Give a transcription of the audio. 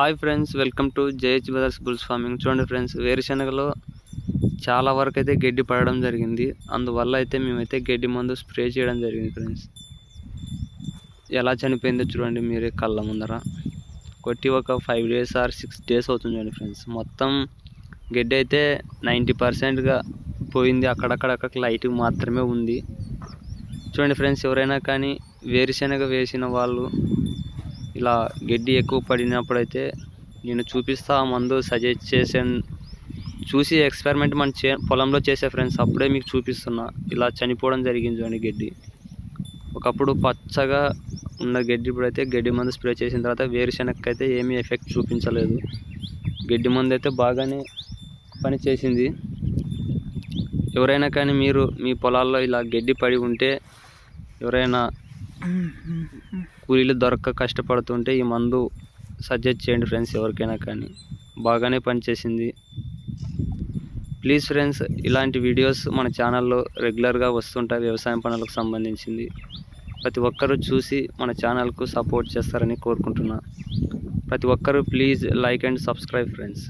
Hi friends welcome to JH brothers bulls farming. చూడండి friends వేరుశనగలో చాలా వరకు అయితే గడ్డి పడడం జరిగింది. అందువల్ల అయితే మేమైతే గడ్డి మందు స్ప్రే చేయడం జరిగింది ఫ్రెండ్స్. ఎలా చనిపోయిందో చూడండి మీరే కళ్ళ ముందర. కొట్టి ఒక five days or six days అవుతుంది చూడండి ఫ్రెండ్స్. మొత్తం గడ్డి అయితే నైంటీ పర్సెంట్గా పోయింది. అక్కడక్కడక్కడ లైట్ మాత్రమే ఉంది. చూడండి ఫ్రెండ్స్ ఎవరైనా కానీ వేరుశనగ వేసిన వాళ్ళు ఇలా గడ్డి ఎక్కువ పడినప్పుడైతే నేను చూపిస్తా ఆ మందు సజెస్ట్ చేసాను చూసి ఎక్స్పెరిమెంట్ మన చే పొలంలో చేసే ఫ్రెండ్స్ అప్పుడే మీకు చూపిస్తున్నా. ఇలా చనిపోవడం జరిగింది చూడండి గడ్డి. ఒకప్పుడు పచ్చగా ఉన్న గడ్డి ఇప్పుడైతే గడ్డి మందు స్ప్రే చేసిన తర్వాత వేరుశనగకి అయితే ఏమీ ఎఫెక్ట్ చూపించలేదు. గడ్డి మందు అయితే బాగానే పని చేసింది. ఎవరైనా కానీ మీరు మీ పొలాల్లో ఇలా గడ్డి పడి ఉంటే ఎవరైనా కూలీలు దొరక్క కష్టపడుతుంటే ఈ మందు సజెస్ట్ చేయండి ఫ్రెండ్స్ ఎవరికైనా కానీ. బాగానే పనిచేసింది. ప్లీజ్ ఫ్రెండ్స్ ఇలాంటి వీడియోస్ మన ఛానల్లో రెగ్యులర్గా వస్తుంటాయి వ్యవసాయం పనులకు సంబంధించింది. ప్రతి ఒక్కరూ చూసి మన ఛానల్కు సపోర్ట్ చేస్తారని కోరుకుంటున్నా. ప్రతి ఒక్కరూ please like and subscribe friends.